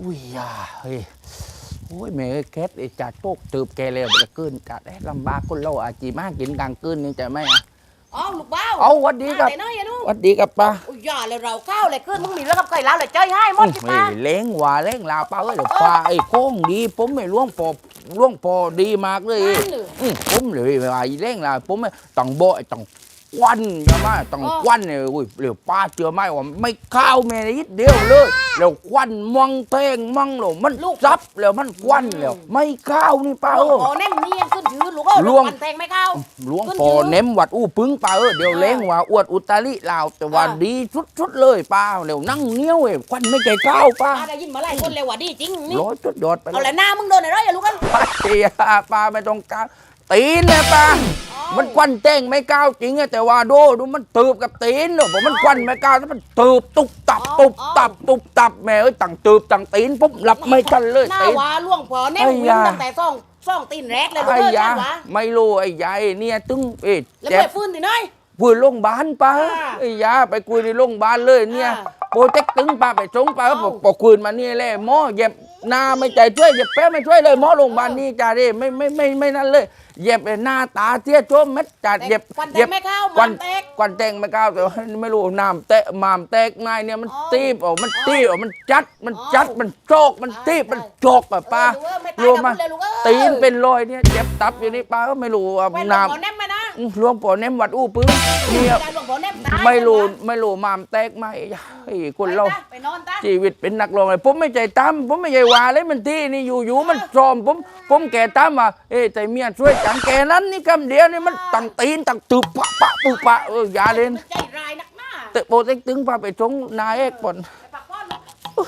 อุ้ยยาเฮ้ยโอ้ยแม่เอ้ยแคทไอ้จ่าโตกตืบแกเลยจะเกินจัดไอ้ลำบากคนเราอาจีมากินกลางคืนนี่จะไหมอะอ๋อลูกเบ้าเอาหวัดดีกับไหนน้อยอะหนูหวัดดีกับป้าอุ้ยอย่าเลยเราข้าวเลยขึ้นมึงมีแล้วกับไก่แล้วเลยใจให้หมดสิไม่ป้าเล้งว่าเล้งลาป้าเอ้ยเดี๋ยวป้าไอ้โค้งดี ผมไม่ล่วงปอล่วงปอดีมากเลยนั่นเลยอืมผมเลยว่าไอ้เล้งลาผมไม่ต้องโบไอ้ต้อง ควันใช่ไหมต้องอ๋อควันเนี่ยอุ้ยเดี๋ยวป้าเจอไหมว่าไม่ข้าวแม่นิดเดียวเลยแล้วควันมังเต้งมังหลงมันซับแล้วมันควันแล้วไม่ข้าวนี่ป้าโอ้เอ้ยโหแน่นเนียนขึ้นชื่อลูกเอ้ยล่วงมันแทงไม่เข้าหลวงขึ้นพ่อชื่อเน้มวัดอู้ปึ้งป้าเออเดี๋ยวอ่าเล้งว่าอวดอุตริลาวแต่ว่าอ่าดีสุดๆเลยป้าเดี๋ยวนั่งเงี้ยวเอ้ยควันไม่ใจก้าวป้าป้าได้ยินมาหลายคนเลยว่าดีจริงนี่ร้อยจุดยอดไปเอาเลละยหน้ามึงโดนอะไรอย่าลูกกันป้าเจียป้าไม่ต้องก้าว ตีนนะป้ามันควันเต้งไม่ก้าวจริงอะแต่ว่าโดดูมันตืบกับตีนเนอะผมมันควันไม่ก้าวแล้วมันตืบตุบตับตุบตับตุบตับแม่เอ้ยตั้งตืบตั้งตีนปุ๊บหลับไม่ทันเลยหน้าตีนว่าล่วงพอแน่ไอ้วิ่ยางตั้งแต่ซ่องซ่องตีนแรกเลยลูกไอ้เอ้ยยาหน้าว่าไม่รู้ไอ้ยายเนี่ยตึงเอ๊ะแล้วเจ็บไปฟื้นที่ไหนคุยโรงพยาบาลป้าอ่าไอ้ยาไปคุยในโรงพยาบาลเลยเนี่ยอ่าโปรเจกต์ตึงป้าไปจงป้าเอ้าพอพอคุยมานี่แหละหมอเย็บ หน้าไม่ใจช่วยเย็บแป๊ะไม่ช่วยเลยหมอโรงพยาบาลนี่จ่าดิไม่ไม่ไม่ไม่นั่นเลยเย็บไอ้หน้าตาเตี้ยโจมเม็ดจัดเย็บควันแทเย็งไม่เข้าควันมันแตกควันแตงไม่ก้าวแต่ว่าไม่รู้น้ำแตะมามแตกนายเนี่ยมันอ๋อตีบออกมันตีบออกมันจัดมันอ๋อจัดมันโจกมันตีบใช่มันโจกอะป้าเออไม่ตายรวมมากับมึงเลยลูกเอ้ยตีนเป็นรอยเนี่ยเจ็บตับอยู่นี่ป้าก็ไม่รู้ว่าไปหลวงน้พ่อแนมมานะำอื้อ หลวงปู่เน้มวัดอู้ปึ้งเนี่ยอาจารย์หลวงพ่อแนมตายไม่รู้ปไม่รู้มามแตกไหมไอ้คนไปเราซะไปนอนตาชีวิตเป็นนักร้องเลยผมไม่ใจตั้มผมไม่ใจว่าเลยมันที่นี่อยู่อยู่มันซ้อมผมผมแก่ตั้มอะเอ้ใจเมียช่วยจังแกนั้นนี่คำเดียวนี่มันตั้งตีนตั้งตืบปะปะปุปะเอออย่าเล่นใจร้ายนักหน้าแต่โปรเต็กตึงพาไปชงนายเอกปนเ